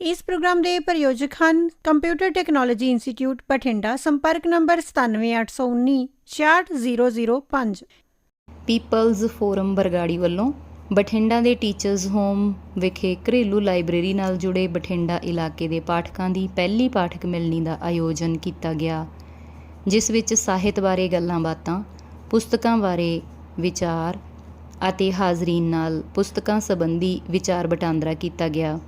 ਇਸ ਪ੍ਰੋਗਰਾਮ ਦੇ ਪ੍ਰਯੋਜਕ ਹਨ ਕੰਪਿਊਟਰ ਟੈਕਨੋਲੋਜੀ ਇੰਸਟੀਚਿਊਟ ਬਠਿੰਡਾ, ਸੰਪਰਕ ਨੰਬਰ 97819 64005 ਪੀਪਲਜ਼ ਫੋਰਮ ਬਰਗਾੜੀ ਵੱਲੋਂ ਬਠਿੰਡਾ ਦੇ ਟੀਚਰਸ ਹੋਮ ਵਿਖੇ ਘਰੇਲੂ ਲਾਇਬ੍ਰੇਰੀ ਨਾਲ ਜੁੜੇ ਬਠਿੰਡਾ ਇਲਾਕੇ ਦੇ ਪਾਠਕਾਂ ਦੀ ਪਹਿਲੀ ਪਾਠਕ ਮਿਲਣੀ ਦਾ ਆਯੋਜਨ ਕੀਤਾ ਗਿਆ। ਜਿਸ ਵਿੱਚ ਸਾਹਿਤ ਬਾਰੇ ਗੱਲਾਂ ਬਾਤਾਂ, ਪੁਸਤਕਾਂ ਬਾਰੇ ਵਿਚਾਰ ਅਤੇ ਹਾਜ਼ਰੀਨ ਨਾਲ ਪੁਸਤਕਾਂ ਸੰਬੰਧੀ ਵਿਚਾਰ ਵਟਾਂਦਰਾ ਕੀਤਾ ਗਿਆ।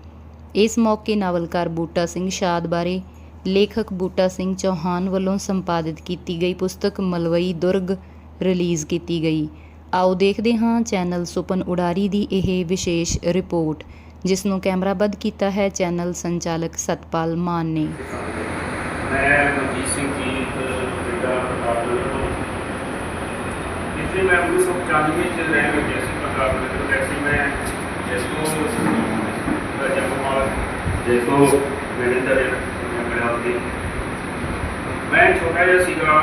ਇਸ ਮੌਕੇ ਨਾਵਲਕਾਰ ਬੂਟਾ ਸਿੰਘ ਸ਼ਾਦ ਬਾਰੇ ਲੇਖਕ ਬੂਟਾ ਸਿੰਘ ਚੌਹਾਨ ਵੱਲੋਂ ਸੰਪਾਦਿਤ ਕੀਤੀ ਗਈ ਪੁਸਤਕ ਮਲਵਈ ਦੁਰਗ ਰਿਲੀਜ਼ ਕੀਤੀ ਗਈ। ਆਓ ਦੇਖਦੇ ਹਾਂ ਚੈਨਲ ਸੁਪਨ ਉਡਾਰੀ ਦੀ ਇਹ ਵਿਸ਼ੇਸ਼ ਰਿਪੋਰਟ, ਜਿਸ ਨੂੰ ਕੈਮਰਾਬੱਧ ਕੀਤਾ ਹੈ ਚੈਨਲ ਸੰਚਾਲਕ ਸਤਪਾਲ ਮਾਨ ਨੇ। ਮੈਂ ਮਨਜੀਤ ਸਿੰਘ ਜੀ ਬਠਿੰਡਾ ਪ੍ਰਤਾਪ ਨਗਰ ਤੋਂ ਇੱਥੇ ਮੈਂ 1995 ਚ ਰਹਿਣ ਲੱਗਿਆ ਸੀ ਪ੍ਰਤਾਪ ਨਗਰ ਵਿੱਚ ਸੀ ਮੈਂ ਜਿਸ ਤੋਂ ਰਾਜਾ ਕੁਮਾਰ ਜਿਸ ਤੋਂ ਮੈਨੇਜਰ ਮੈਂ ਬਣਿਆ ਸੀ ਮੈਂ ਛੋਟਾ ਜਿਹਾ ਸੀਗਾ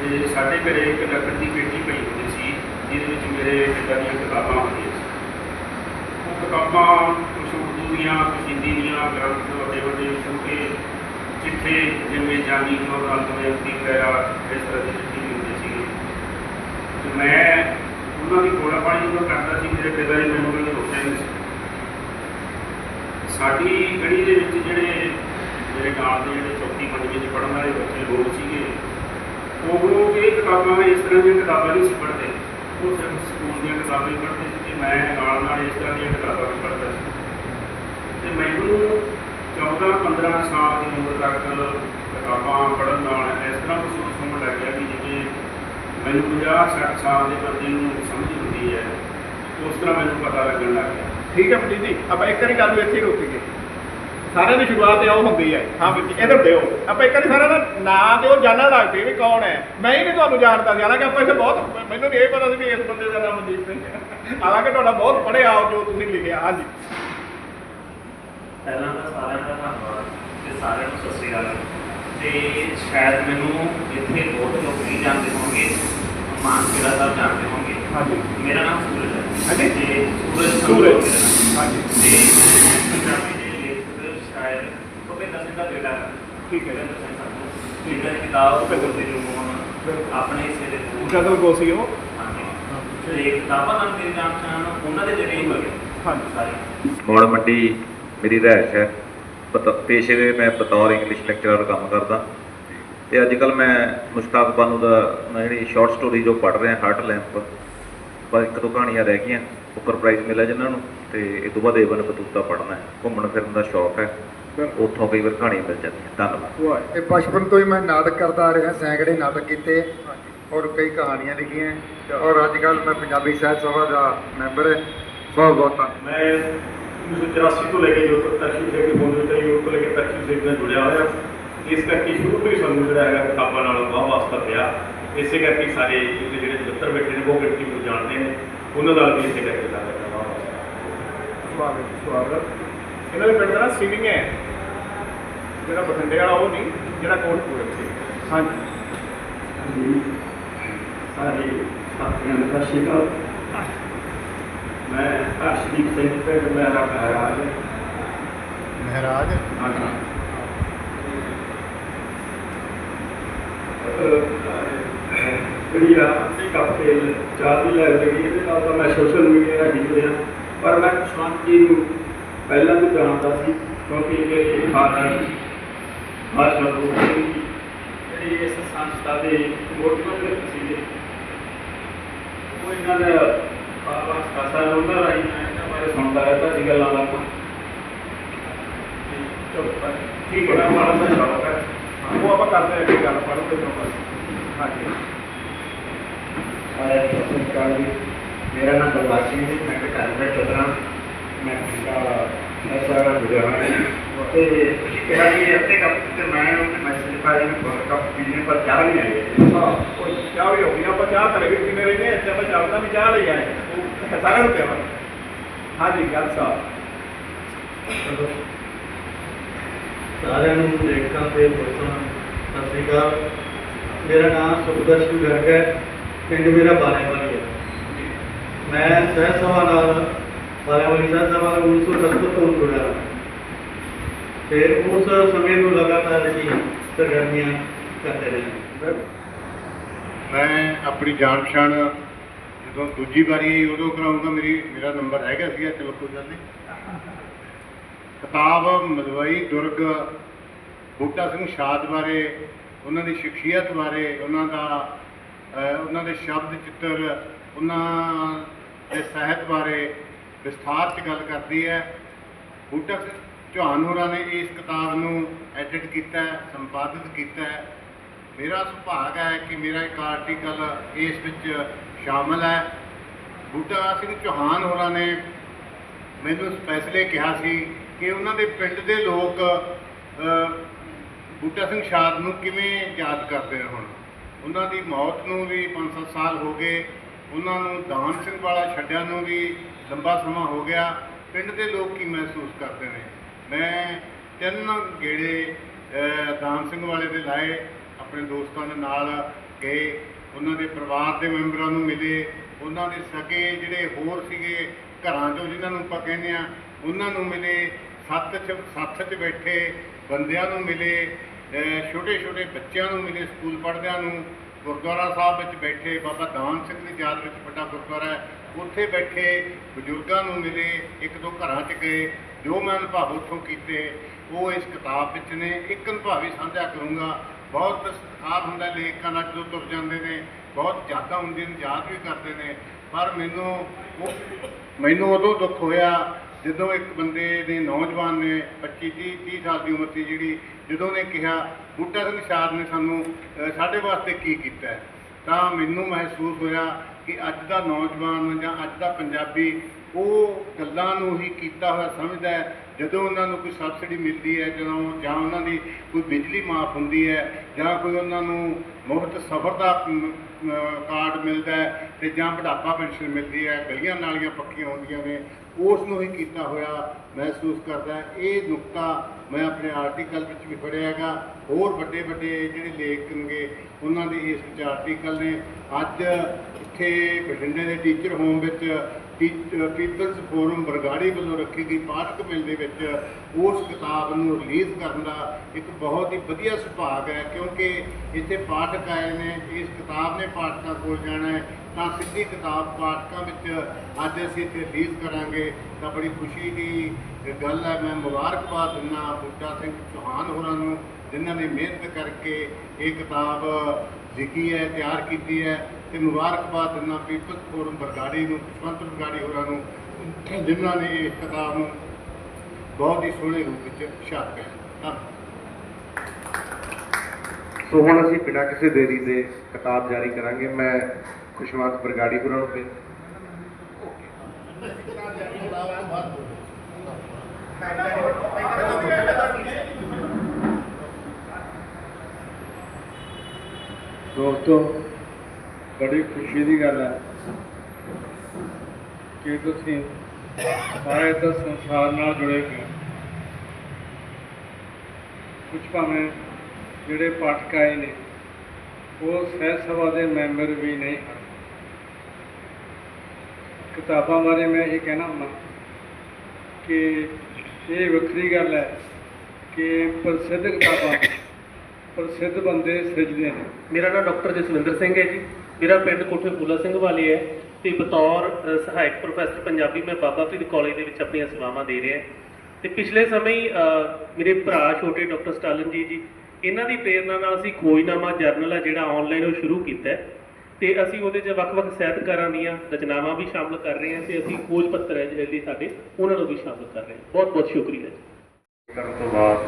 ਤੇ ਸਾਡੇ ਘਰੇ ਇੱਕ ਲੱਕੜ ਦੀ ਪੇਟੀ ਪਈ ਹੁੰਦੀ ਸੀ ਜਿਹਦੇ ਵਿੱਚ ਮੇਰੇ ਪਿਤਾ ਦੀਆਂ ਕਿਤਾਬਾਂ ਹੁੰਦੀਆਂ ਸੀ ਉਹ ਕਿਤਾਬਾਂ ਕੁਛ ਉਰਦੂ ਦੀਆਂ ਕੁਛ ਹਿੰਦੀ ਦੀਆਂ ਗ੍ਰੰਥ ਵੱਡੇ ਵੱਡੇ ਛੋਟੇ ਚਿੱਠੇ ਜਿਵੇਂ ਜਾਨੀ ਜੋ ਅੰਤ ਵਿੱਚ ਕੀ ਕਰਿਆ ਇਸ ਤਰ੍ਹਾਂ ਦੀ ਚਿੱਠੀ ਵੀ ਹੁੰਦੀ ਸੀ ਤੇ ਮੈਂ ਉਹਨਾਂ ਦੀ ਕੋਲਾ ਪਾਣੀ ਜਦੋਂ ਕਰਦਾ ਸੀ, ਮੇਰੇ ਪਿਤਾ ਜੀ ਮੈਨੂੰ ਕਹਿੰਦੇ ਰੋਕਿਆ ਨਹੀਂ ਸੀ। ਸਾਡੀ ਗੜੀ ਦੇ ਵਿੱਚ ਜਿਹੜੇ ਮੇਰੇ ਗਾਂ ਦੇ ਜਿਹੜੇ ਚੌਥੀ ਪੰਜਵੀਂ ਚ ਪੜ੍ਹਨ ਵਾਲੇ ਬੱਚੇ ਲੋਕ ਸੀਗੇ, ਉਹ ਇਹ ਕਿਤਾਬਾਂ, ਇਸ ਤਰ੍ਹਾਂ ਦੀਆਂ ਕਿਤਾਬਾਂ ਨਹੀਂ ਸੀ ਪੜ੍ਹਦੇ। ਉਹ ਸਿਰਫ ਸਕੂਲ ਦੀਆਂ ਕਿਤਾਬਾਂ ਹੀ ਪੜ੍ਹਦੇ ਸੀ ਤੇ ਮੈਂ ਨਾਲ ਨਾਲ ਇਸ ਤਰ੍ਹਾਂ ਦੀਆਂ ਕਿਤਾਬਾਂ ਵੀ ਪੜ੍ਹਦਾ ਸੀ। ਤੇ ਮੈਨੂੰ 14 15 ਸਾਲ ਦੀ ਉਮਰ ਤੱਕ ਕਿਤਾਬਾਂ ਪੜ੍ਹਨ ਨਾਲ ਇਸ ਤਰ੍ਹਾਂ ਮਹਿਸੂਸ ਹੋਣ ਲੱਗ ਗਿਆ ਕਿ ਮੈਨੂੰ 50 60 ਸਾਲ ਦੇ ਬੰਦੇ ਨੂੰ ਸਮਝ ਹੁੰਦੀ ਹੈ। ਉਸ ਤਰ੍ਹਾਂ ਮੈਨੂੰ ਪਤਾ ਲੱਗਣ ਲੱਗ ਗਿਆ। ਠੀਕ ਹੈ ਮਨਜੀਤ ਜੀ ਆਪਾਂ ਇੱਕ ਵਾਰੀ ਗੱਲ ਨੂੰ ਇੱਥੇ ਹੀ ਰੋਕੀਏ। ਸਾਰਿਆਂ ਦੀ ਸ਼ੁਰੂਆਤ ਇਹ ਹੁੰਦੀ ਹੈ। ਹਾਂ ਵੀ ਇਧਰ ਦਿਓ। ਆਪਾਂ ਇੱਕ ਵਾਰੀ ਸਾਰਿਆਂ ਦਾ ਨਾਂ ਦਿਓ ਜਾਣਨ ਲੱਗ ਪਏ ਵੀ ਕੌਣ ਹੈ। ਮੈਂ ਹੀ ਨਹੀਂ ਤੁਹਾਨੂੰ ਜਾਣਦਾ ਸੀ ਹਾਲਾਂਕਿ ਆਪਾਂ ਇੱਥੇ ਬਹੁਤ ਮੈਨੂੰ ਨਹੀਂ ਇਹ ਪਤਾ ਸੀ ਵੀ ਇਸ ਬੰਦੇ ਦਾ ਨਾਮ ਮਨਜੀਤ ਸਿੰਘ ਹੈ। ਹਾਲਾਂਕਿ ਤੁਹਾਡਾ ਬਹੁਤ ਪੜ੍ਹਿਆ ਜੋ ਤੁਸੀਂ ਲਿਖਿਆ। ਹਾਂਜੀ ਪਹਿਲਾਂ ਤਾਂ ਸਾਰਿਆਂ ਦਾ ਧੰਨਵਾਦ ਤੇ ਸਾਰਿਆਂ ਨੂੰ ਸਤਿ ਸ੍ਰੀ ਅਕਾਲ। ਤੇ ਸ਼ਾਇਦ ਮੈਨੂੰ ਇੱਥੇ ਬਹੁਤ ਲੋਕ ਨਹੀਂ ਜਾਣਦੇ ਹੋਣਗੇ ਮਾਨਕਿਰਾ ਸਾਹਿਬ ਜਾਣਦੇ ਹੋਣਗੇ ਹਾਂਜੀ ਮੇਰਾ ਨਾਮ ਸੂਰਜ ਹੈ ਹਾਂਜੀ। ਤੇ ਸੂਰਜ ਸੂਰਜ। ਸੰਧੂ ਮੇਰਾ ਨਾਮ। ਹਾਂਜੀ ਤੇ ਮੈਂ ਪੰਜਾਬੀ ਦੇ ਲੇਖਕ ਸ਼ਾਇਰ ਭੁਪਿੰਦਰ ਸਿੰਘ ਦਾ ਬੇਟਾ ਹਾਂ ਠੀਕ ਹੈ ਭੁਪਿੰਦਰ ਸਿੰਘ ਸੰਧੂ ਜਿਹਦਾ ਕਿਤਾਬ ਭੁਪਿੰਦਰ ਦੇ ਜੋ ਬਿਲਕੁਲ। ਆਪਣੇ ਹਿੱਸੇ ਦੇ ਫੂਲ ਜਦੋਂ ਕੋ ਸੀ ਉਹ? ਹਾਂਜੀ। ਤੇ ਕਿਤਾਬਾਂ ਨਾਲ ਮੇਰੀ ਜਾਣ ਪਛਾਣ ਉਹਨਾਂ ਦੇ ਜਿਹੜੇ ਹੀ ਹੋਏ ਹਾਂਜੀ। ਸਾਰੇ। ਮੋੜ ਮੰਡੀ ਮੇਰੀ ਰਿਹਾਇਸ਼ ਹੈ। ਪਤ- ਪੇਸ਼ੇ ਦੇ ਮੈਂ ਬਤੌਰ ਇੰਗਲਿਸ਼ ਲੈਕਚਰਰ ਕੰਮ ਕਰਦਾ। ਤੇ ਅੱਜ ਕੱਲ ਮੈਂ ਮੁਸ਼ਤਾਕ ਬਾਨੂ ਦਾ ਮੈਂ ਜਿਹੜੀ ਸ਼ਾਰਟ ਸਟੋਰੀ ਜੋ ਪੜ੍ਹ ਰਿਹਾ ਹਾਰਟ ਲੈਂਪ ਪਰ ਇੱਕ ਦੋ ਕਹਾਣੀਆਂ ਰਹਿ ਗਈਆਂ। ਬੁੱਕਰ ਪ੍ਰਾਈਜ਼ ਮਿਲਿਆ ਜਿਨ੍ਹਾਂ ਨੂੰ। ਤੇ ਇਹ ਤੋਂ ਬਾਅਦ ਏਵਨ ਬਤੂਤਾ ਪੜ੍ਹਨਾ ਹੈ। ਘੁੰਮਣ ਫਿਰਨ ਦਾ ਸ਼ੌਕ ਹੈ। ਉੱਥੋਂ ਕਈ ਵਾਰ ਕਹਾਣੀ ਮਿਲ ਜਾਂਦੀ ਹੈ ਧੰਨਵਾਦ। ਵਾਹ ਇਹ ਬਚਪਨ ਤੋਂ ਹੀ ਮੈਂ ਨਾਟਕ ਕਰਦਾ ਆ ਰਿਹਾ ਸੈਂਕੜੇ ਨਾਟਕ ਕੀਤੇ ਔਰ ਕਈ ਕਹਾਣੀਆਂ ਲਿਖੀਆਂ। ਔਰ ਅੱਜ ਕੱਲ੍ਹ ਮੈਂ ਪੰਜਾਬੀ ਸਾਹਿਤ ਸਭਾ ਦਾ ਮੈਂਬਰ ਹੈ। ਬਹੁਤ ਬਹੁਤ ਧੰਨਵਾਦ। ਮੈਂ 1984 ਤੋਂ ਲੈ ਕੇ ਜੋ ਤੱਕ ਤੱਕ ਕੇ ਬੋਲਦੇ ਤੇ ਯੂਰਪ ਤੋਂ ਲੈ ਕੇ ਤੱਕ ਦੇ ਨਾਲ ਜੁੜਿਆ ਹੋਇਆ। ਇਸ ਕਰਕੇ ਸ਼ੁਰੂ ਤੋਂ ਹੀ ਸਾਨੂੰ ਜਿਹੜਾ ਹੈਗਾ ਕਿਤਾਬਾਂ ਨਾਲ ਵਾਹ ਵਾਸਤਾ ਪਿਆ। ਇਸੇ ਕਰਕੇ ਸਾਰੇ ਜਿਹੜੇ ਜੱਤਰ ਬੈਠੇ ਨੇ ਉਹ ਵਿਅਕਤੀ ਨੂੰ ਜਾਣਦੇ ਨੇ। ਉਹਨਾਂ ਨਾਲ ਵੀ ਇਸੇ ਕਰਕੇ ਲੱਗਦਾ ਵਾਹ ਵਾਸਤਾ ਸਵਾਗਤ ਸਵਾਗਤ। ਇਹਨਾਂ ਦੇ ਪਿੰਡ ਦਾ ਸਿੰਗਿੰਗ ਹੈ। ਜਿਹੜਾ ਬਠਿੰਡੇ ਵਾਲਾ ਉਹ ਨਹੀਂ ਜਿਹੜਾ ਕੋਟਪੂਰੇ ਸੀ ਹਾਂਜੀ। ਸਾਰੇ ਸਾਥੀਆਂ ਨੂੰ ਸਤਿ ਸ਼੍ਰੀ ਅਕਾਲ। ਮੈਂ ਹਰਸ਼ਦੀਪ ਸਿੰਘ ਪਿੰਡ ਮੇਰਾ ਮਹਾਰਾਜ। ਮਹਾਰਾਜ। ਹਾਂਜੀ। ਜਿਹੜੀ ਆ ਹਫ਼ਤੇ ਚਾਹਦੀ ਲਾਇਬ੍ਰੇਰੀ ਇਹਦੇ ਨਾਲ ਤਾਂ ਮੈਂ ਸੋਸ਼ਲ ਮੀਡੀਆ ਨਾਲ ਜੁੜਿਆ। ਪਰ ਮੈਂ ਸ਼ਾਂਤ ਜੀ ਨੂੰ ਪਹਿਲਾਂ ਵੀ ਜਾਣਦਾ ਸੀ, ਕਿਉਂਕਿ ਇਹ ਫਾਦਰ ਮਾਸਟਰ ਰੂਪ ਜਿਹੜੀ ਇਸ ਸੰਸਥਾ ਦੇ ਮੋਟਿਵ ਸੀਗੇ, ਉਹ ਇਹਨਾਂ ਦਾ ਬਾਬਾ ਕਾਸਾ ਉਹਨਾਂ ਰਾਹੀਂ ਇਹਨਾਂ ਬਾਰੇ ਸੁਣਦਾ ਰਹਿੰਦਾ ਸੀ ਗੱਲਾਂ ਬਾਤਾਂ ਠੀਕ ਹੈ ਮਾੜਾ ਜਿਹਾ ਸ਼ੌਕ ਹੈ। ਉਹ ਆਪਾਂ ਕਰਦੇ ਹਾਂ ਅੱਗੇ ਗੱਲ ਪੜ੍ਹੋ ਤੇ ਚੋਂ ਹਾਂਜੀ। ਸਾਰੇ ਸਤਿ ਸ਼੍ਰੀ ਅਕਾਲ ਜੀ। ਮੇਰਾ ਨਾਮ ਬਲਵਾਜ ਹੈ, ਮੈਂ ਘਰ ਚਤਰਾ ਮੈਂ ਜੁੜਿਆ ਹੋਇਆ ਹਾਂ ਤੇ ਕਿਹਾ ਕਿ ਅੱਧੇ ਕੱਪ ਤੇ ਮੈਂ ਮੈਂ ਸਿਰਫਾਈ ਨੂੰ ਬਹੁਤ ਕੱਪ ਪੀਣੇ ਪਰ ਚਾਹ ਨਹੀਂ ਆਈ। ਹਾਂ ਉਹ ਚਾਹ ਵੀ ਹੋ ਗਈ ਆਪਾਂ ਚਾਹ ਘਰੇ ਵੀ ਪੀਨੇ ਰਹਿੰਦੇ ਹਾਂ ਇੱਥੇ ਆਪਾਂ ਚੱਲਦਾ ਵੀ ਚਾਹ ਲਈ ਆਏ ਉਹ ਸਾਰਿਆਂ ਨੂੰ ਪਿਆਵਾਂ ਹਾਂਜੀ ਗੱਲ ਸਾਹਿਬ ਸਾਰਿਆਂ ਨੂੰ ਦੇਖਾਂ ਤੇ ਪੁੱਛਾਂ ਸਤਿ ਸ਼੍ਰੀ ਅਕਾਲ। ਮੇਰਾ ਨਾਮ ਸੁਖਦਰਸ਼ਨ ਗਰਗ ਹੈ ਪਿੰਡ ਮੇਰਾ ਬਾਣੇਵਾਲੀ ਹੈ। ਮੈਂ ਸਹਿਤ ਸਭਾ ਨਾਲ ਬਾਣੇਵਾਲੀ ਸਹਿਤ ਸਭਾ 1970 ਤੋਂ ਜੁੜਿਆ ਤੇ ਉਸ ਸਮੇਂ ਤੋਂ ਲਗਾਤਾਰ ਅਸੀਂ ਸਰਗਰਮੀਆਂ ਕਰਦੇ ਰਹੇ। ਮੈਂ ਆਪਣੀ ਜਾਣ ਪਛਾਣ ਜਦੋਂ ਦੂਜੀ ਵਾਰੀ ਉਦੋਂ ਕਰਾਉਂਗਾ ਮੇਰੀ, ਮੇਰਾ ਨੰਬਰ ਹੈਗਾ ਸੀਗਾ, ਚਲੋ ਕੋਈ ਗੱਲ ਨਹੀਂ। ਕਿਤਾਬ ਮਦਵਾਈ ਦੁਰਗ ਬੂਟਾ ਸਿੰਘ ਸ਼ਾਦ ਬਾਰੇ, ਉਹਨਾਂ ਦੀ ਸ਼ਖਸੀਅਤ ਬਾਰੇ, ਉਹਨਾਂ ਦਾ ਉਹਨਾਂ ਦੇ ਸ਼ਬਦ ਚਿੱਤਰ ਉਹਨਾਂ ਦੇ ਸਾਹਿਤ ਬਾਰੇ ਵਿਸਥਾਰ 'ਚ ਗੱਲ ਕਰਦੀ ਹੈ। ਬੂਟਾ ਸਿੰਘ ਚੌਹਾਨ ਹੋਰਾਂ ਨੇ ਇਸ ਕਿਤਾਬ ਨੂੰ ਐਡਿਟ ਕੀਤਾ ਹੈ, ਸੰਪਾਦਿਤ ਕੀਤਾ ਹੈ। ਮੇਰਾ ਸੁਭਾਗ ਹੈ ਕਿ ਮੇਰਾ ਇੱਕ ਆਰਟੀਕਲ ਇਸ ਵਿੱਚ ਸ਼ਾਮਲ ਹੈ। ਬੂਟਾ ਸਿੰਘ ਚੌਹਾਨ ਹੋਰਾਂ ਨੇ ਮੈਨੂੰ ਸਪੈਸ਼ਲੀ ਕਿਹਾ ਸੀ ਕਿ ਉਹਨਾਂ ਦੇ ਪਿੰਡ ਦੇ ਲੋਕ ਬੂਟਾ ਸਿੰਘ ਸ਼ਾਦ ਨੂੰ ਕਿਵੇਂ ਯਾਦ ਕਰਦੇ ਨੇ ਉਹਨਾਂ ਦੀ ਮੌਤ ਨੂੰ ਵੀ 5-7 ਸਾਲ ਹੋ ਗਏ। ਉਹਨਾਂ ਨੂੰ ਦਾਨ ਸਿੰਘ ਵਾਲਾ ਛੱਡਿਆ ਨੂੰ ਵੀ ਲੰਬਾ ਸਮਾਂ ਹੋ ਗਿਆ। ਪਿੰਡ ਦੇ ਲੋਕ ਕੀ ਮਹਿਸੂਸ ਕਰਦੇ ਨੇ? ਮੈਂ ਤਿੰਨ ਗੇੜੇ ਅ, ਦਾਨ ਸਿੰਘ ਵਾਲੇ ਦੇ ਲਾਏ ਆਪਣੇ ਦੋਸਤਾਂ ਦੇ ਨਾਲ ਗਏ। ਉਹਨਾਂ ਦੇ ਪਰਿਵਾਰ ਦੇ ਮੈਂਬਰਾਂ ਨੂੰ ਮਿਲੇ। ਉਹਨਾਂ ਦੇ ਸਕੇ ਜਿਹੜੇ ਹੋਰ ਸੀਗੇ ਘਰਾਂ ਚੋਂ ਜਿਨ੍ਹਾਂ ਨੂੰ ਆਪਾਂ ਕਹਿੰਦੇ ਆ ਉਹਨਾਂ ਨੂੰ ਮਿਲੇ। ਸੱਤ ਚ ਸੱਥ 'ਚ ਬੈਠੇ ਬੰਦਿਆਂ ਨੂੰ ਮਿਲੇ। ਛੋਟੇ ਛੋਟੇ ਬੱਚਿਆਂ ਨੂੰ ਮਿਲੇ ਸਕੂਲ ਪੜ੍ਹਦਿਆਂ ਨੂੰ। ਗੁਰਦੁਆਰਾ ਸਾਹਿਬ ਵਿੱਚ ਬੈਠੇ ਬਾਬਾ ਦਾਨ ਸਿੰਘ ਦੀ ਯਾਦ ਵਿੱਚ ਵੱਡਾ ਗੁਰਦੁਆਰਾ ਹੈ। ਉੱਥੇ ਬੈਠੇ ਬਜ਼ੁਰਗਾਂ ਨੂੰ ਮਿਲੇ, ਇੱਕ ਦੋ ਘਰਾਂ 'ਚ ਗਏ, ਜੋ ਮੈਂ ਅਨੁਭਵ ਉੱਥੋਂ ਕੀਤੇ, ਉਹ ਇਸ ਕਿਤਾਬ ਵਿੱਚ ਨੇ। ਇੱਕ ਅਨੁਭਵ ਹੀ ਸਾਂਝਾ ਕਰੂੰਗਾ। ਬਹੁਤ ਸਤਿਕਾਰ ਹੁੰਦਾ ਲੇਖਕਾਂ ਨਾਲ, ਜਦੋਂ ਤੁਰ ਜਾਂਦੇ ਨੇ, ਬਹੁਤ ਯਾਦਾਂ ਹੁੰਦੀਆਂ ਨੇ, ਯਾਦ ਵੀ ਕਰਦੇ ਨੇ। ਪਰ ਮੈਨੂੰ ਉਹ ਮੈਨੂੰ ਉਦੋਂ ਦੁੱਖ ਹੋਇਆ ਜਦੋਂ ਇੱਕ ਬੰਦੇ ਨੇ ਨੌਜਵਾਨ ਨੇ 25 30 30 ਸਾਲ ਦੀ ਉਮਰ ਸੀ ਜਿਹੜੀ, ਜਦੋਂ ਨੇ ਕਿਹਾ ਬੂਟਾ ਸਿੰਘ ਸ਼ਾਦ ਨੇ ਸਾਨੂੰ ਸਾਡੇ ਵਾਸਤੇ ਕੀ ਕੀਤਾ ਤਾਂ ਮੈਨੂੰ ਮਹਿਸੂਸ ਹੋਇਆ ਕਿ ਅੱਜ ਦਾ ਨੌਜਵਾਨ ਜਾਂ ਅੱਜ ਦਾ ਪੰਜਾਬੀ, ਉਹ ਗੱਲਾਂ ਨੂੰ ਹੀ ਕੀਤਾ ਹੋਇਆ ਸਮਝਦਾ ਹੈ। ਜਦੋਂ ਉਹਨਾਂ ਨੂੰ ਕੋਈ ਸਬਸਿਡੀ ਮਿਲਦੀ ਹੈ, ਜਦੋਂ ਜਾਂ ਉਹਨਾਂ ਦੀ ਕੋਈ ਬਿਜਲੀ ਮਾਫ ਹੁੰਦੀ ਹੈ, ਜਾਂ ਕੋਈ ਉਹਨਾਂ ਨੂੰ ਮੁਫਤ ਸਫ਼ਰ ਦਾ ਕਾਰਡ ਮਿਲਦਾ ਹੈ ਤੇ ਜਾਂ ਬੁਢਾਪਾ ਪੈਨਸ਼ਨ ਮਿਲਦੀ ਹੈ, ਗਲੀਆਂ ਨਾਲੀਆਂ ਪੱਕੀਆਂ ਹੁੰਦੀਆਂ ਨੇ ਉਸ ਨੂੰ ਹੀ ਕੀਤਾ ਹੋਇਆ ਮਹਿਸੂਸ ਕਰਦਾ ਇਹ ਨੁਕਤਾ ਮੈਂ ਆਪਣੇ ਆਰਟੀਕਲ ਵਿੱਚ ਵੀ ਪੜ੍ਹਿਆ ਹੈਗਾ। ਹੋਰ ਵੱਡੇ ਵੱਡੇ ਜਿਹੜੇ ਲੇਖਕ ਨੇਗੇ, ਉਹਨਾਂ ਦੇ ਇਸ ਵਿੱਚ ਆਰਟੀਕਲ ਨੇ। ਅੱਜ ਇੱਥੇ ਬਠਿੰਡੇ ਦੇ ਟੀਚਰ ਹੋਮ ਵਿੱਚ ਪੀਪਲਸ ਫੋਰਮ ਬਰਗਾੜੀ ਵੱਲੋਂ ਰੱਖੀ ਗਈ ਪਾਠਕ ਮੇਲ ਦੇ ਵਿੱਚ ਉਸ ਕਿਤਾਬ ਨੂੰ ਰਿਲੀਜ਼ ਕਰਨ ਦਾ ਇੱਕ ਬਹੁਤ ਹੀ ਵਧੀਆ ਸੁਭਾਗ ਹੈ, ਕਿਉਂਕਿ ਇੱਥੇ ਪਾਠਕ ਆਏ ਨੇ, ਇਸ ਕਿਤਾਬ ਨੇ ਪਾਠਕਾਂ ਕੋਲ ਜਾਣਾ ਹੈ, ਤਾਂ ਸਿੱਧੀ ਕਿਤਾਬ ਪਾਠਕਾਂ ਵਿੱਚ ਅੱਜ ਅਸੀਂ ਇੱਥੇ ਰਿਲੀਜ਼ ਕਰਾਂਗੇ। ਤਾਂ ਬੜੀ ਖੁਸ਼ੀ ਦੀ ਗੱਲ ਹੈ, ਮੈਂ ਮੁਬਾਰਕਬਾਦ ਦਿੰਦਾ ਬੂਟਾ ਸਿੰਘ ਚੌਹਾਨ ਹੋਰਾਂ ਨੂੰ, ਜਿਨ੍ਹਾਂ ਨੇ ਮਿਹਨਤ ਕਰਕੇ ਇਹ ਕਿਤਾਬ ਲਿਖੀ ਹੈ ਤਿਆਰ ਕੀਤੀ ਹੈ ਤੇ ਮੁਬਾਰਕਬਾਦ ਦਿੰਦਾ ਪੀਪਲਸ ਫੋਰਮ ਬਰਗਾੜੀ ਨੂੰ ਖੁਸ਼ਵੰਤ ਬਰਗਾੜੀ ਹੋਰਾਂ ਨੂੰ ਜਿਨ੍ਹਾਂ ਨੇ ਇਸ ਕਿਤਾਬ ਨੂੰ ਬਹੁਤ ਹੀ ਸੋਹਣੇ ਰੂਪ ਵਿੱਚ ਛਾਪਿਆ ਧੰਨਵਾਦ। ਸੋ ਹੁਣ ਅਸੀਂ ਬਿਨਾਂ ਕਿਸੇ ਦੇਰੀ ਦੇ ਕਿਤਾਬ ਜਾਰੀ ਕਰਾਂਗੇ। ਮੈਂ ਖੁਸ਼ਵੰਤ ਬਰਗਾੜੀ ਹੋਰਾਂ ਨੂੰ ਬੇ- ਦੋਸਤੋ, ਬੜੀ ਖੁਸ਼ੀ ਦੀ ਗੱਲ ਹੈ ਕਿ ਤੁਸੀਂ ਸਾਰੇ ਤਾਂ ਸੰਸਾਰ ਨਾਲ ਜੁੜੇ ਹੋਏ ਹੋ। ਕੁਝ ਭਾਵੇਂ ਜਿਹੜੇ ਪਾਠਕ ਆਏ ਨੇ, ਉਹ ਸਹਿਤ ਸਭਾ ਦੇ ਮੈਂਬਰ ਵੀ ਨਹੀਂ ਹਨ ਕਿਤਾਬਾਂ ਬਾਰੇ ਮੈਂ ਇਹ ਕਹਿਣਾ ਹੁੰਦਾ ਕਿ ਇਹ ਵੱਖਰੀ ਗੱਲ ਹੈ ਕਿ ਪ੍ਰਸਿੱਧ ਕਿਤਾਬਾਂ ਪ੍ਰਸਿੱਧ ਬੰਦੇ ਸਿਰਜਦੇ ਨੇ। ਮੇਰਾ ਨਾਮ ਡਾਕਟਰ ਜਸਵਿੰਦਰ ਸਿੰਘ ਹੈ ਜੀ। ਮੇਰਾ ਪਿੰਡ ਕੋਠੇ ਫੂਲਾ ਸਿੰਘ ਵਾਲੇ ਹੈ ਤੇ ਬਤੌਰ ਸਹਾਇਕ ਪ੍ਰੋਫੈਸਰ ਪੰਜਾਬੀ ਮੈਂ ਬਾਬਾ ਫਰੀਦ ਕਾਲਜ ਦੇ ਵਿੱਚ ਆਪਣੀਆਂ ਸੇਵਾਵਾਂ ਦੇ ਰਿਹਾ। ਤੇ ਪਿਛਲੇ ਸਮੇਂ ਹੀ ਮੇਰੇ ਭਰਾ ਛੋਟੇ ਡਾਕਟਰ ਸਟਾਲਨ ਜੀ ਜੀ ਇਹਨਾਂ ਦੀ ਪ੍ਰੇਰਣਾ ਨਾਲ ਅਸੀਂ ਖੋਜਨਾਮਾ ਜਰਨਲ ਹੈ ਜਿਹੜਾ ਆਨਲਾਈਨ ਉਹ ਸ਼ੁਰੂ ਕੀਤਾ ਤੇ ਅਸੀਂ ਉਹਦੇ 'ਚ ਵੱਖ-ਵੱਖ ਸਾਹਿਤਕਾਰਾਂ ਦੀਆਂ ਰਚਨਾਵਾਂ ਵੀ ਸ਼ਾਮਲ ਕਰ ਰਹੇ ਹਾਂ ਤੇ ਅਸੀਂ ਖੋਜ ਪੱਤਰ ਹੈ ਜਿਹੜੇ ਸਾਡੇ ਉਹਨਾਂ ਨੂੰ ਵੀ ਸ਼ਾਮਲ ਕਰ ਰਹੇ ਹਾਂ। ਬਹੁਤ-ਬਹੁਤ ਸ਼ੁਕਰੀਆ ਜੀ। ਕਰਨ ਤੋਂ ਬਾਅਦ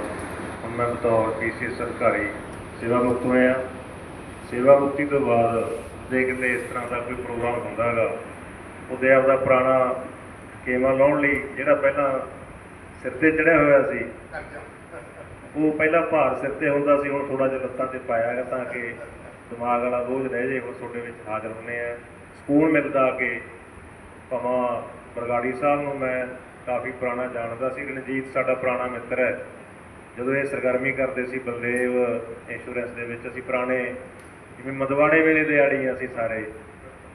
ਮੈਂ ਬਤੌਰ ਪੀਸੀ ਸਰਕਾਰੀ ਸੇਵਾ ਮੁਕਤ ਹੋਇਆ ਸੇਵਾ ਮੁਕਤੀ ਤੋਂ ਬਾਅਦ ਜੇ ਕਿਤੇ ਇਸ ਤਰ੍ਹਾਂ ਦਾ ਕੋਈ ਪ੍ਰੋਗਰਾਮ ਹੁੰਦਾ ਹੈਗਾ। ਉਹਦੇ ਆਪ ਦਾ ਪੁਰਾਣਾ ਕੇਮਾ ਲਾਉਣ ਲਈ ਜਿਹੜਾ ਪਹਿਲਾਂ ਸਿਰ ਤੇ ਚੜਿਆ ਹੋਇਆ ਸੀ, ਉਹ ਪਹਿਲਾਂ ਭਾਰ ਸਿਰ ਤੇ ਹੁੰਦਾ ਸੀ, ਹੁਣ ਥੋੜਾ ਜਿਹਾ ਲੱਤਾਂ ਤੇ ਪਾਇਆ ਹੈਗਾ ਤਾਂ ਕਿ ਦਿਮਾਗ ਵਾਲਾ ਬੋਝ ਰਹਿ ਜੇ ਹੁਣ ਤੁਹਾਡੇ ਵਿੱਚ ਹਾਜ਼ਰ ਹੁੰਦੇ ਆ ਸਕੂਨ ਮਿਲਦਾ ਕਿ ਭਾਵਾਂ ਬਰਗਾੜੀ ਸਾਹਿਬ ਨੂੰ ਮੈਂ ਕਾਫੀ ਪੁਰਾਣਾ ਜਾਣਦਾ ਸੀ। ਰਣਜੀਤ ਸਾਡਾ ਪੁਰਾਣਾ ਮਿੱਤਰ ਹੈ। ਜਦੋਂ ਇਹ ਸਰਗਰਮੀ ਕਰਦੇ ਸੀ, ਬਲਦੇਵ ਇੰਸ਼ੋਰੈਂਸ ਦੇ ਵਿੱਚ ਅਸੀਂ ਪੁਰਾਣੇ, ਜਿਵੇਂ ਮਦਵਾੜੇ ਵੇਲੇ ਦੇ ਆੜੀ ਹਾਂ ਅਸੀਂ ਸਾਰੇ,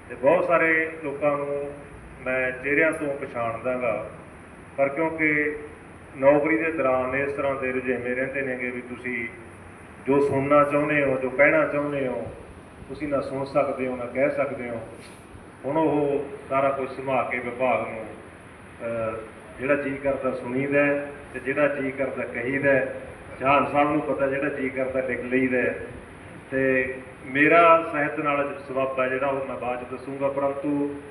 ਤੇ ਬਹੁਤ ਸਾਰੇ ਲੋਕਾਂ ਨੂੰ ਮੈਂ ਚਿਹਰਿਆਂ ਤੋਂ ਪਛਾਣਦਾਗਾ। ਪਰ ਕਿਉਂਕਿ ਨੌਕਰੀ ਦੇ ਦੌਰਾਨ ਇਸ ਤਰ੍ਹਾਂ ਦੇ ਰੁਝੇਵੇਂ ਰਹਿੰਦੇ ਨੇਗੇ ਵੀ ਤੁਸੀਂ ਜੋ ਸੁਣਨਾ ਚਾਹੁੰਦੇ ਹੋ, ਜੋ ਕਹਿਣਾ ਚਾਹੁੰਦੇ ਹੋ, ਤੁਸੀਂ ਨਾ ਸੁਣ ਸਕਦੇ ਹੋ, ਨਾ ਕਹਿ ਸਕਦੇ ਹੋ। ਹੁਣ ਉਹ ਸਾਰਾ ਕੁਝ ਸੰਭਾਲ ਕੇ ਵਿਭਾਗ ਨੂੰ ਜਿਹੜਾ ਜੀ ਕਰਦਾ ਸੁਣੀਦਾ ਤੇ ਜਿਹੜਾ ਜੀ ਕਰਦਾ ਕਹੀਦਾ ਹੈ। ਜਹਾਨ ਸਾਹਿਬ ਨੂੰ ਪਤਾ ਜਿਹੜਾ ਜੀ ਕਰਦਾ ਲਿਖ ਲਈਦਾ ਹੈ। ਤੇ ਮੇਰਾ ਸਾਹਿਤ ਨਾਲ ਸਬੱਬ ਹੈ ਜਿਹੜਾ ਉਹ ਮੈਂ ਬਾਅਦ ਚ ਦੱਸੂਗਾ, ਪਰੰਤੂ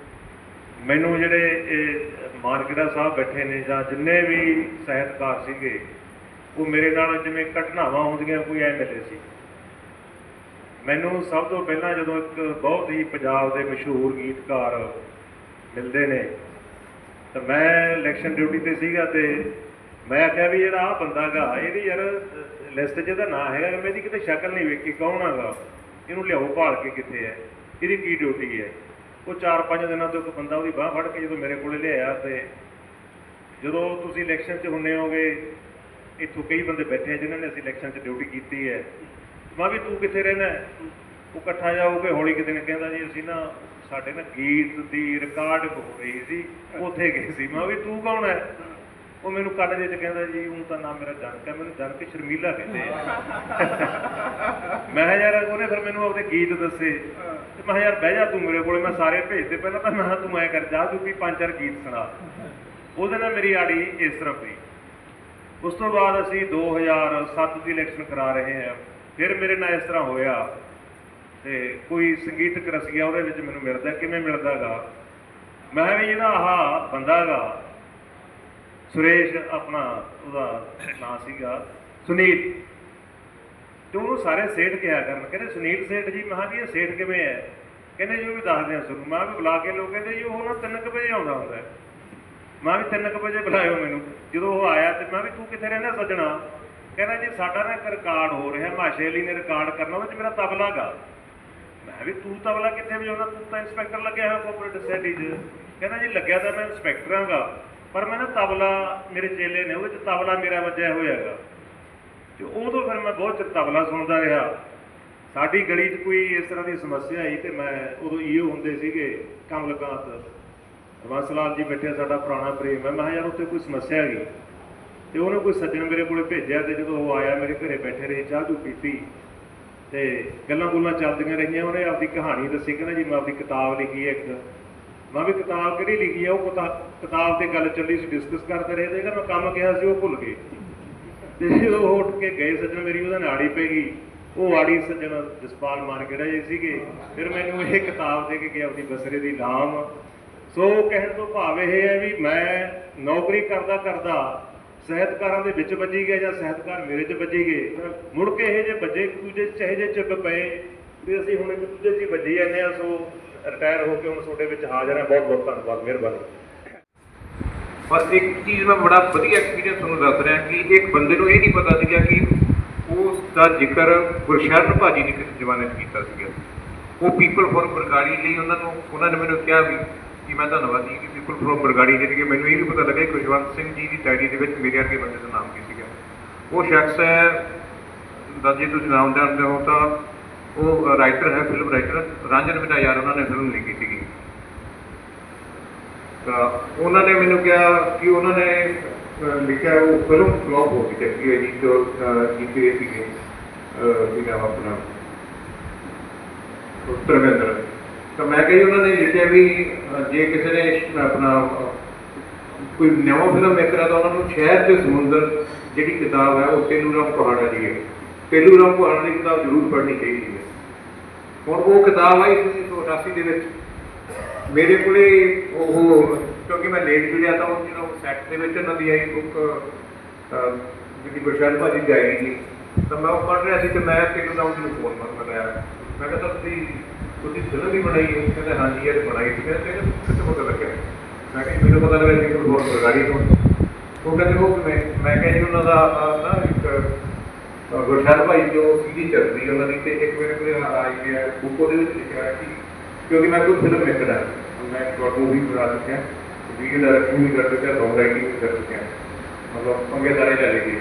ਮੈਨੂੰ ਜਿਹੜੇ ਇਹ ਮਾਨਕਿਰਾ ਸਾਹਿਬ ਬੈਠੇ ਨੇ ਜਾਂ ਜਿੰਨੇ ਵੀ ਸਾਹਿਤਕਾਰ ਸੀਗੇ, ਉਹ ਮੇਰੇ ਨਾਲ ਜਿਵੇਂ ਘਟਨਾਵਾਂ ਹੁੰਦੀਆਂ, ਕੋਈ ਐ ਮਿਲੇ ਸੀ ਮੈਨੂੰ ਸਭ ਤੋਂ ਪਹਿਲਾਂ ਜਦੋਂ ਇੱਕ ਬਹੁਤ ਹੀ ਪੰਜਾਬ ਦੇ ਮਸ਼ਹੂਰ ਗੀਤਕਾਰ ਮਿਲਦੇ ਨੇ, ਤਾਂ ਮੈਂ ਇਲੈਕਸ਼ਨ ਡਿਊਟੀ ਤੇ ਸੀਗਾ ਤੇ ਮੈਂ ਆਖਿਆ ਵੀ ਜਿਹੜਾ ਆਹ ਬੰਦਾ ਗਾ, ਇਹਦੀ ਯਾਰ ਲਿਸਟ 'ਚ ਇਹਦਾ ਨਾਂ ਹੈਗਾ, ਮੈਂ ਇਹਦੀ ਕਿਤੇ ਸ਼ਕਲ ਨਹੀਂ ਵੇਖੀ, ਕੌਣ ਹੈਗਾ ਇਹਨੂੰ ਲਿਆਓ ਭਾਲ ਕੇ ਕਿੱਥੇ ਹੈ? ਇਹਦੀ ਕੀ ਡਿਊਟੀ ਹੈ? ਉਹ 4-5 ਦਿਨਾਂ ਤੋਂ ਇੱਕ ਬੰਦਾ ਉਹਦੀ ਬਾਹ ਫੜ ਕੇ ਜਦੋਂ ਮੇਰੇ ਕੋਲੇ ਲਿਆਇਆ ਤੇ ਜਦੋਂ ਤੁਸੀਂ ਇਲੈਕਸ਼ਨ 'ਚ ਹੁੰਨੇ ਹੋਗੇ, ਇੱਥੋਂ ਕਈ ਬੰਦੇ ਬੈਠੇ ਆ ਜਿਨ੍ਹਾਂ ਨੇ ਅਸੀਂ ਇਲੈਕਸ਼ਨ 'ਚ ਡਿਊਟੀ ਕੀਤੀ ਹੈ। ਮੈਂ ਵੀ ਤੂੰ ਕਿੱਥੇ ਰਹਿਣਾ ਹੈ? ਉਹ ਇਕੱਠਾ ਜਾ ਹੋ ਹੌਲੀ ਕਿਤੇ ਨੇ ਕਹਿੰਦਾ ਜੀ, ਅਸੀਂ ਨਾ ਸਾਡੇ ਨਾ ਗੀਤ ਦੀ ਰਿਕਾਰਡ ਹੋ ਰਹੀ ਸੀ, ਉੱਥੇ ਗਏ ਸੀ। ਮੈਂ ਵੀ ਤੂੰ ਕੌਣ ਹੈ? ਉਹ ਮੈਨੂੰ ਕੱਢ ਦੇ ਚ ਕਹਿੰਦਾ ਜੀ ਉਹ ਤਾਂ ਨਾਮ ਮੇਰਾ ਜਨਕ ਹੈ ਮੈਨੂੰ ਜਨਕ ਸ਼ਰਮੀਲਾ ਕਹਿੰਦੇ ਆ। ਮੈਂ ਕਿਹਾ ਯਾਰ ਉਹਨੇ ਫਿਰ ਮੈਨੂੰ ਆਪਦੇ ਗੀਤ ਦੱਸੇ। ਤੇ ਮੈਂ ਕਿਹਾ ਯਾਰ ਬਹਿ ਜਾ ਤੂੰ ਮੇਰੇ ਕੋਲੇ ਮੈਂ ਸਾਰੇ ਭੇਜਦੇ। ਪਹਿਲਾਂ ਤਾਂ ਮੈਂ ਕਿਹਾ ਤੂੰ ਐ ਕਰ ਜਾ ਤੂੰ ਵੀ ਪੰਜ ਚਾਰ ਗੀਤ ਸੁਣਾ। ਉਹਦੇ ਨਾਲ ਮੇਰੀ ਆੜੀ ਇਸ ਤਰ੍ਹਾਂ ਪਈ ਉਸ ਤੋਂ ਬਾਅਦ ਅਸੀਂ 2007 ਦੀ ਇਲੈਕਸ਼ਨ ਕਰਾ ਰਹੇ ਹਾਂ। ਫਿਰ ਮੇਰੇ ਨਾਲ ਇਸ ਤਰ੍ਹਾਂ ਹੋਇਆ। ਤੇ ਕੋਈ ਸੰਗੀਤਕ ਰਸੀਆ ਉਹਦੇ ਵਿੱਚ ਮੈਨੂੰ ਮਿਲਦਾ ਕਿਵੇਂ ਮਿਲਦਾਗਾ ਮੈਂ ਵੀ ਇਹਦਾ ਆਹ ਬੰਦਾਗਾ ਸੁਰੇਸ਼ ਆਪਣਾ ਉਹਦਾ ਨਾਂ ਸੀਗਾ ਸੁਨੀਲ ਤੇ ਉਹਨੂੰ ਸਾਰੇ ਸੇਠ ਕਿਹਾ ਕਰਨ, ਕਹਿੰਦੇ ਸੁਨੀਲ ਸੇਠ ਜੀ, ਮੈਂ ਕਿਹਾ ਜੀ ਇਹ ਸੇਠ ਕਿਵੇਂ ਹੈ? ਕਹਿੰਦੇ ਜੀ ਉਹ ਵੀ ਦੱਸਦੇ ਆ ਤੁਹਾਨੂੰ। ਮੈਂ ਵੀ ਬੁਲਾ ਕੇ ਲੋਕ ਕਹਿੰਦੇ ਜੀ ਉਹ ਨਾ 3 ਵਜੇ ਆਉਂਦਾ ਹੁੰਦਾ ਹੈ। ਮੈਂ ਵੀ 3 ਵਜੇ ਬੁਲਾਇਓ ਮੈਨੂੰ। ਜਦੋਂ ਉਹ ਆਇਆ ਤੇ ਮੈਂ ਵੀ ਤੂੰ ਕਿੱਥੇ ਰਹਿੰਦਾ ਸੱਜਣਾ? ਕਹਿੰਦਾ ਜੀ ਸਾਡਾ ਨਾ ਇੱਕ ਰਿਕਾਰਡ ਹੋ ਰਿਹਾ, ਮਾਸ਼ੇ ਅਲੀ ਨੇ ਰਿਕਾਰਡ ਕਰਨਾ, ਉਹਦੇ ਚ ਮੇਰਾ ਤਬਲਾ ਗਾ। ਮੈਂ ਵੀ ਤੂੰ ਤਬਲਾ ਕਿੱਥੇ ਵਜਾਉਂਦਾ? ਤੂੰ ਤਾਂ ਇੰਸਪੈਕਟਰ ਲੱਗਿਆ ਹੋਇਆ ਕੋਆਪਰੇਟਿਵ ਸੋਸਾਇਟੀ 'ਚ। ਕਹਿੰਦਾ ਜੀ ਲੱਗਿਆ ਤਾਂ ਮੈਂ ਇੰਸਪੈਕਟਰ ਹਾਂਗਾ ਪਰ ਮੈਂ ਨਾ ਤਬਲਾ ਮੇਰੇ ਚੇਲੇ ਨੇ, ਉਹਦੇ ਚ ਤਬਲਾ ਮੇਰਾ ਵੱਜਿਆ ਹੋਇਆ ਹੈਗਾ। ਤੇ ਉਦੋਂ ਫਿਰ ਮੈਂ ਬਹੁਤ ਚਿਰ ਤਬਲਾ ਸੁਣਦਾ ਰਿਹਾ। ਸਾਡੀ ਗਲੀ 'ਚ ਕੋਈ ਇਸ ਤਰ੍ਹਾਂ ਦੀ ਸਮੱਸਿਆ ਆਈ ਤੇ ਮੈਂ ਉਦੋਂ ਈਓ ਹੁੰਦੇ ਸੀਗੇ, ਕਮਲਕਾਂਤ। ਰਵਾਸ ਲਾਲ ਜੀ ਬੈਠੇ ਸਾਡਾ ਪੁਰਾਣਾ ਪ੍ਰੇਮ ਹੈ। ਮੈਂ ਕਿਹਾ ਯਾਰ, ਉੱਥੇ ਕੋਈ ਸਮੱਸਿਆ ਹੈਗੀ? ਤੇ ਉਹਨੇ ਕੋਈ ਸੱਜਣ ਮੇਰੇ ਕੋਲੇ ਭੇਜਿਆ ਤੇ ਜਦੋਂ ਉਹ ਆਇਆ, ਮੇਰੇ ਘਰੇ ਬੈਠੇ ਰਹੇ, ਚਾਹ ਚੂ ਪੀਤੀ। ਤੇ ਗੱਲਾਂ ਗੁੱਲਾਂ ਚੱਲਦੀਆਂ ਰਹੀਆਂ, ਉਹਨੇ ਆਪਦੀ ਕਹਾਣੀ ਦੱਸੀ, ਕਹਿੰਦਾ ਜੀ ਮੈਂ ਆਪਦੀ ਕਿਤਾਬ ਲਿਖੀ ਹੈ ਇੱਕ। ਮੈਂ ਵੀ ਕਿਤਾਬ ਕਿਹੜੀ ਲਿਖੀ ਆ, ਉਹ ਕਿਤਾਬ ਤੇ ਗੱਲ ਚੱਲੀ ਸੀ ਡਿਸਕਸ ਕਰਦੇ ਰਹੇ ਤੇ ਕਹਿੰਦਾ ਮੈਂ ਕੰਮ ਕਿਹਾ ਸੀ, ਉਹ ਭੁੱਲ ਗਏ। ਤੇ ਉਹ ਉੱਠ ਕੇ ਗਏ ਸੱਜਣ, ਮੇਰੀ ਉਹਦਾ ਨਾੜੀ ਪੈ ਗਈ। ਉਹ ਆੜੀ ਸੱਜਣ ਜਸਪਾਲ ਮਾਨਕਿੜਾ ਜੀ ਸੀਗੇ। ਫਿਰ ਮੈਨੂੰ ਇਹ ਕਿਤਾਬ ਦੇ ਕੇ ਗਿਆ ਆਪਣੀ ਬਸਰੇ ਦੀ ਨਾਮ ਸੋ ਕਹਿਣ ਤੋਂ ਭਾਵ ਇਹ ਹੈ ਵੀ ਮੈਂ ਨੌਕਰੀ ਕਰਦਾ ਕਰਦਾ ਸਾਹਿਤਕਾਰਾਂ ਦੇ ਵਿੱਚ ਵੱਜੀ ਗਿਆ ਜਾਂ ਸਾਹਿਤਕਾਰ ਮੇਰੇ 'ਚ ਵੱਜੀ ਗਏ। ਮੁੜ ਕੇ ਇਹ ਜੇ ਵੱਜੇ, ਦੂਜੇ 'ਚ ਚਾਹੇ ਜੇ ਚਿੱਬ ਪਏ ਵੀ ਅਸੀਂ ਹੁਣ ਇੱਕ ਦੂਜੇ 'ਚ ਹੀ ਵੱਜੀ ਜਾਂਦੇ ਆ ਸੋ ਰਿਟਾਇਰ ਹੋ ਕੇ ਹੁਣ ਤੁਹਾਡੇ ਵਿੱਚ ਹਾਜ਼ਰ ਹਾਂ। ਬਹੁਤ ਬਹੁਤ ਧੰਨਵਾਦ, ਮਿਹਰਬਾਨੀ। ਬਸ ਇੱਕ ਚੀਜ਼ ਮੈਂ ਬੜਾ ਵਧੀਆ ਐਕਸਪੀਰੀਅੰਸ ਤੁਹਾਨੂੰ ਦੱਸ ਰਿਹਾ ਕਿ ਇੱਕ ਬੰਦੇ ਨੂੰ ਇਹ ਨਹੀਂ ਪਤਾ ਸੀਗਾ ਕਿ ਉਸ ਦਾ ਜ਼ਿਕਰ ਗੁਰਸ਼ਰਨ ਭਾਜੀ ਨੇ ਕਿਸੇ ਜਮਾਨੇ 'ਚ ਕੀਤਾ ਸੀਗਾ। ਉਹ ਪੀਪਲ ਫॉर ਬਰਗਾੜੀ ਲਈ ਉਹਨਾਂ ਨੂੰ ਉਹਨਾਂ ਨੇ ਮੈਨੂੰ ਕਿਹਾ ਵੀ ਕਿ ਮੈਂ ਧੰਨਵਾਦੀ ਕਿ ਪੀਪਲ ਫॉर ਬਰਗਾੜੀ ਜਿਹੜੀ ਕਿ ਮੈਨੂੰ ਇਹ ਵੀ ਪਤਾ ਲੱਗਾ ਕਿ ਕੁਸ਼ਵੰਤ ਸਿੰਘ ਜੀ ਦੀ ਡਾਇਰੀ ਦੇ ਵਿੱਚ ਮੇਰੇ ਵਰਗੇ ਬੰਦੇ ਦਾ ਨਾਮ ਕੀ ਸੀਗਾ। ਉਹ ਸ਼ਖਸ ਹੈ ਦਾ ਜੇ ਤੁਸੀਂ ਨਾਮ ਜਾਣਦੇ ਹੋ ਤਾਂ ਉਹ ਰਾਈਟਰ ਹੈ ਫਿਲਮ ਰਾਈਟਰ ਰਾਂਝਨ ਬਿਨਾ ਯਾਰ ਉਹਨਾਂ ਨੇ ਫਿਲਮ ਲਿਖੀ ਸੀਗੀ ਤਾਂ ਉਹਨਾਂ ਨੇ ਮੈਨੂੰ ਕਿਹਾ ਕਿ ਉਹਨਾਂ ਨੇ ਲਿਖਿਆ ਉਹ ਫਿਲਮ ਫਲॉप ਹੋ ਗਈ, ਚੱਕੀ ਹੈ ਜੀ ਜੋ ਜਿੱਤੇ ਸੀਗੇ ਕੀ ਨਾਮ ਆਪਣਾ। ਧਰਮਿੰਦਰ ਤਾਂ ਮੈਂ ਕਹੀ ਉਹਨਾਂ ਨੇ ਲਿਖਿਆ ਵੀ ਜੇ ਕਿਸੇ ਨੇ ਆਪਣਾ, ਕੋਈ ਨਵਾਂ ਫਿਲਮ ਮੇਕਰ ਆ ਤਾਂ ਉਹਨਾਂ ਨੂੰ ਸ਼ਹਿਰ ਤੇ ਸਮੁੰਦਰ, ਜਿਹੜੀ ਕਿਤਾਬ ਹੈ ਉਹ ਤੈਨੂੰ ਰਾਮ ਪਹਾੜਾ ਦੀ ਹੈ। ਤੇਲੂ ਰਾਮ ਪਹਾੜਾ ਦੀ ਕਿਤਾਬ ਜ਼ਰੂਰ ਪੜ੍ਹਨੀ ਚਾਹੀਦੀ ਹੈ। ਹੁਣ ਉਹ ਕਿਤਾਬ ਆਈ 1988 ਦੇ ਵਿੱਚ। ਮੇਰੇ ਕੋਲੇ ਉਹ ਕਿਉਂਕਿ ਮੈਂ ਲੇਟ ਜੁੜਿਆ ਤਾਂ ਉਹ ਜਦੋਂ ਸੈੱਟ ਦੇ ਵਿੱਚ ਉਹਨਾਂ ਦੀ ਆਈ ਬੁੱਕ ਜਿਹੜੀ ਗੁਰਸ਼ਨ ਭਾਜੀ ਦੀ ਆਈ ਸੀ, ਤਾਂ ਮੈਂ ਉਹ ਪੜ੍ਹ ਰਿਹਾ ਸੀ ਤੇ ਮੈਂ ਤੈਨੂੰ ਨਾਮ ਨੂੰ ਫੋਨ ਕਰ ਕਰਿਆ ਮੈਂ ਕਿਹਾ ਤੁਸੀਂ ਤੁਸੀਂ ਫਿਲਮ ਵੀ ਬਣਾਈ ਹੈ? ਕਹਿੰਦਾ, ਹਾਂਜੀ ਯਾਰ ਬਣਾਈ ਸੀ। ਮੈਂ ਕਿਹਾ ਕਿੱਥੇ ਪਤਾ ਲੱਗਿਆ? ਮੈਂ ਕਿਹਾ, ਮੈਨੂੰ ਪਤਾ ਲੱਗਿਆ ਕਿ ਕੋਈ ਬਹੁਤ ਬਰਗਾੜੀ ਤੋਂ ਉਹ ਕਹਿੰਦੇ, ਉਹ ਮੈਂ ਮੈਂ ਕਿਹਾ, ਜੀ, ਉਹਨਾਂ ਦਾ ਨਾ ਇੱਕ ਗੁਰਸ਼ਨ ਭਾਈ ਜੋ ਸੀਡੀ ਚੱਲਦੀ ਉਹਨਾਂ ਦੀ ਤੇ ਇੱਕ ਮੇਰੇ ਕੋਲ ਆਈ ਹੈ ਬੁੱਕ ਉਹਦੇ ਵਿੱਚ ਲਿਖਿਆ ਹੈ ਕਿ ਕਿਉਂਕਿ ਮੈਂ ਕੋਈ ਫਿਲਮ ਮੇਕਰ ਹਾਂ ਮੈਂ ਸ਼ਾਰਟ ਮੂਵੀ ਬਣਾ ਚੁੱਕਿਆ ਵੀਡੀਓ ਡਾਇਰੈਕਸ਼ਨ ਵੀ ਕਰ ਚੁੱਕਿਆ ਸੌਂਗ ਰਾਈਟਿੰਗ ਵੀ ਕਰ ਚੁੱਕਿਆ। ਮਤਲਬ ਪੰਗੇਦਾਰੇ ਲੈ ਲਈ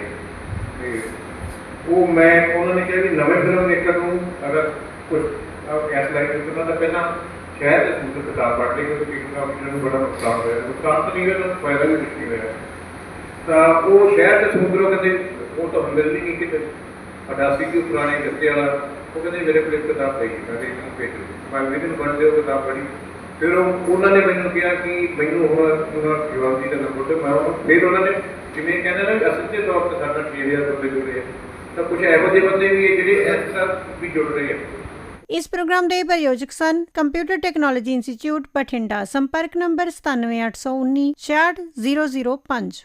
ਤੇ ਉਹ ਮੈਂ, ਉਹਨਾਂ ਨੇ ਕਿਹਾ ਵੀ ਨਵੇਂ ਫਿਲਮ ਮੇਕਰ ਨੂੰ ਅਗਰ ਕੁਝ ਇਸ ਲਾਈਨ ਵਿੱਚ ਉਹਨਾਂ ਦਾ ਪਹਿਲਾਂ ਸ਼ਹਿਰ ਦੇ ਸਕੂਲ ਤੋਂ ਕਿਤਾਬ ਪੜ੍ਹ ਲਈ ਕਿਉਂਕਿ ਇਹਨਾਂ ਨੂੰ ਬੜਾ ਨੁਕਸਾਨ ਹੋਇਆ। ਨੁਕਸਾਨ ਤਾਂ ਨਹੀਂ ਹੋਇਆ ਫਾਇਦਾ ਵੀ ਕੁਛ ਨਹੀਂ ਹੋਇਆ। ਤਾਂ ਉਹ ਸ਼ਹਿਰ ਦੇ ਸਮੁੰਦਰੋਂ ਕਹਿੰਦੇ ਉਹ ਤਾਂ ਮਿਲਦੀ ਨਹੀਂ ਕਿਤੇ। ਅਡਾਸੀ ਦੀ ਪੁਰਾਣੇ ਗੱਤੇ ਵਾਲਾ, ਉਹ ਕਹਿੰਦੇ ਮੇਰੇ ਕੋਲ ਇੱਕ ਕਿਤਾਬ ਪਈ ਮੈਂ ਕਿਹਾ ਇਹਨੂੰ ਭੇਜ ਦਿਓ। ਮੈਂ ਵੀ ਇਹਨੂੰ ਬਣਦੇ ਕਿਤਾਬ ਪੜ੍ਹੀ। ਫਿਰ ਉਹਨਾਂ ਨੇ ਮੈਨੂੰ ਕਿਹਾ ਕਿ ਮੈਨੂੰ ਹੁਣ ਉਹਨਾਂ ਜਵਾਬੀ ਦਾ ਨੰਬਰ ਮੈਂ ਫਿਰ ਉਹਨਾਂ ਨੇ ਜਿਵੇਂ ਕਹਿੰਦੇ ਨੇ ਅਸਲ ਤੇ ਤੌਰ ਤੇ ਸਾਡਾ 6000 ਬੰਦੇ ਜੁੜੇ ਆ। ਤਾਂ ਕੁਝ ਇਹੋ ਜਿਹੇ ਬੰਦੇ ਵੀ ਹੈ ਜਿਹੜੇ ਇਸ ਤਰ੍ਹਾਂ ਵੀ ਜੁੜ ਰਹੇ ਆ। ਇਸ ਪ੍ਰੋਗਰਾਮ ਦੇ ਪ੍ਰਯੋਜਕ ਸਨ ਕੰਪਿਊਟਰ ਟੈਕਨੋਲੋਜੀ ਇੰਸਟੀਚਿਊਟ ਬਠਿੰਡਾ। ਸੰਪਰਕ ਨੰਬਰ 97819 66005